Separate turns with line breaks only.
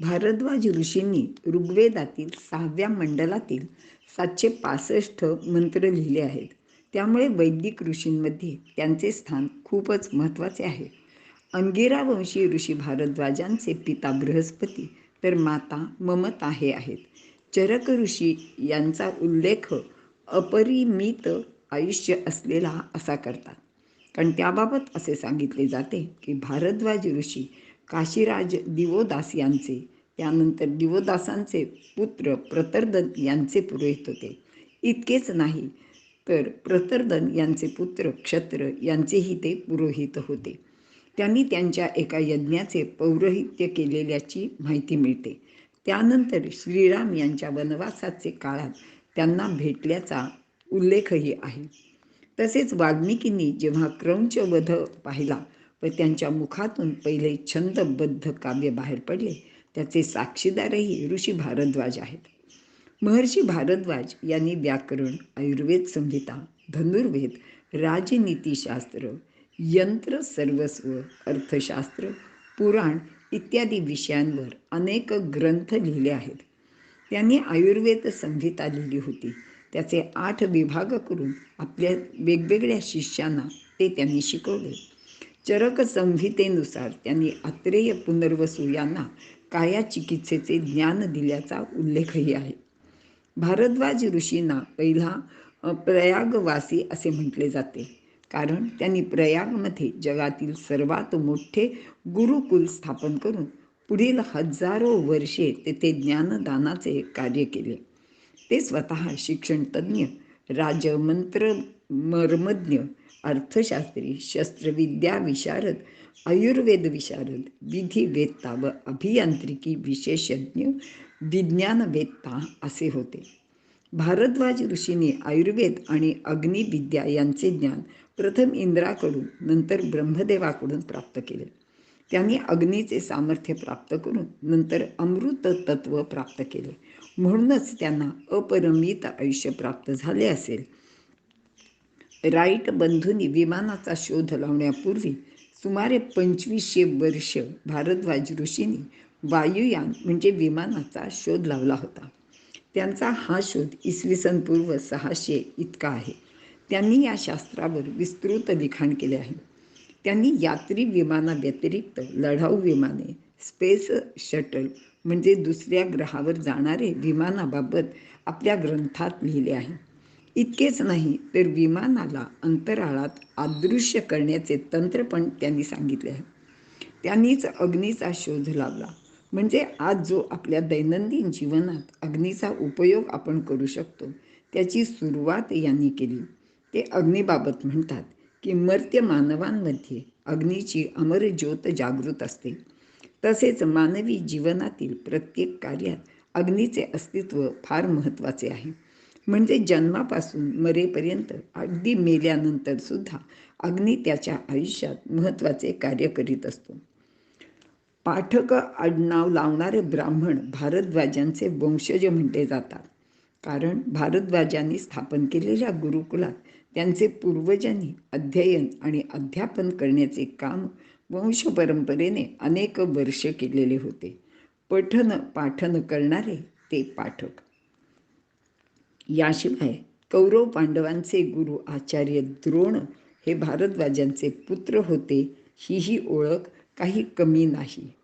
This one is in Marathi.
भारद्वाज ऋषींनी ऋग्वेदातील सहाव्या मंडलातील सातशे पासष्ट मंत्र लिहिले आहेत. त्यामुळे वैदिक ऋषींमध्ये त्यांचे स्थान खूपच महत्त्वाचे आहे. अंगिरा वंशी ऋषी भारद्वाजांचे पिता बृहस्पती तर माता ममता हे आहेत. चरक ऋषी यांचा उल्लेख अपरिमित आयुष्य असलेला असा करतात. कारण त्याबाबत असे सांगितले जाते की भारद्वाज ऋषी काशीराज दिवोदास यांचे त्यानंतर दिवोदासांचे पुत्र प्रतर्दन यांचे पुरोहित होते. इतकेच नाही तर प्रतर्दन यांचे पुत्र क्षत्र यांचेही ते पुरोहित होते. त्यांनी त्यांच्या एका यज्ञाचे पौरोहित्य केलेल्याची माहिती मिळते. त्यानंतर श्रीराम यांच्या वनवासाचे काळात त्यांना भेटल्याचा उल्लेखही आहे. तसेच वाल्मिकींनी जेव्हा क्रौंच वध पाहिला व त्यांच्या मुखातून पहिले छंदबद्ध काव्य बाहेर पडले. त्याचे साक्षीदारही ऋषी भारद्वाज आहेत. महर्षी भारद्वाज यांनी व्याकरण आयुर्वेद संहिता धनुर्वेद राजनीतीशास्त्र यंत्र सर्वस्व अर्थशास्त्र पुराण इत्यादी विषयांवर अनेक ग्रंथ लिहिले आहेत. त्यांनी आयुर्वेद संहिता लिहिली होती. त्याचे आठ विभाग करून आपल्या वेगवेगळ्या शिष्यांना ते त्यांनी शिकवले. चरक संहितेनुसार त्यांनी अत्रेय पुनर्वसू यांना काया चिकित्सेचे ज्ञान दिल्याचा उल्लेखही आहे. भारद्वाज ऋषींना पहिला प्रयागवासी असे म्हटले जाते. कारण त्यांनी प्रयागमध्ये जगातील सर्वात मोठे गुरुकुल स्थापन करून पुढील हजारो वर्षे तेथे ज्ञानदानाचे कार्य केले. ते स्वतः शिक्षणतज्ज्ञ राजमंत्र मर्मज्ञ अर्थशास्त्री शस्त्रविद्या विशारद आयुर्वेद विशारद विधिवेत्ता व अभियांत्रिकी विशेषज्ञ विज्ञानवेत्ता असे होते. भारद्वाज ऋषीने आयुर्वेद आणि अग्निविद्या यांचे ज्ञान प्रथम इंद्राकडून नंतर ब्रह्मदेवाकडून प्राप्त केले. त्यांनी अग्नीचे सामर्थ्य प्राप्त करून नंतर अमृत तत्व प्राप्त केले. म्हणूनच त्यांना अपरिमित आयुष्य प्राप्त झाले असेल. राईट बंधूंनी विमानाचा शोध लावण्यापूर्वी सुमारे पंचवीसशे वर्ष भारद्वाज ऋषींनी वायुयान म्हणजे विमानाचा शोध लावला होता. त्यांचा हा शोध इसवी सन पूर्व सहाशे इतका आहे. त्यांनी या शास्त्रावर विस्तृत लिखाण केले आहे. त्यांनी यात्री विमानाव्यतिरिक्त लढाऊ विमाने स्पेस शटल म्हणजे दुसऱ्या ग्रहावर जाणारे विमानाबाबत आपल्या ग्रंथात लिहिले आहे. इतकेच नाही तर विमानाला अंतराळात अदृश्य करण्याचे तंत्र पण त्यांनी सांगितले आहे. त्यांनीच अग्नीचा शोध लावला. म्हणजे आज जो आपल्या दैनंदिन जीवनात अग्नीचा उपयोग आपण करू शकतो त्याची सुरुवात यांनी केली. ते अग्नीबाबत म्हणतात की मर्त्य मानवांमध्ये अग्नीची अमर ज्योत जागृत असते. तसेच मानवी जीवनातील प्रत्येक कार्यात अग्नीचे अस्तित्व फार महत्त्वाचे आहे. म्हणजे जन्मापासून मरेपर्यंत अगदी मेल्यानंतर सुद्धा अग्नी त्याच्या आयुष्यात महत्त्वाचे कार्य करीत असतो. पाठक आडनाव लावणारे ब्राह्मण भारद्वाजांचे वंशज म्हटले जातात. कारण भारद्वाजांनी स्थापन केलेल्या गुरुकुलात त्यांचे पूर्वजांनी अध्ययन आणि अध्यापन करण्याचे काम वंश परंपरेने अनेक वर्ष केलेले होते. पठन पाठन करणारे ते पाठक. याशिवाय कौरव पांडवांचे गुरु आचार्य द्रोण हे भारद्वाजांचे पुत्र होते हीही ओळख काही कमी नाही.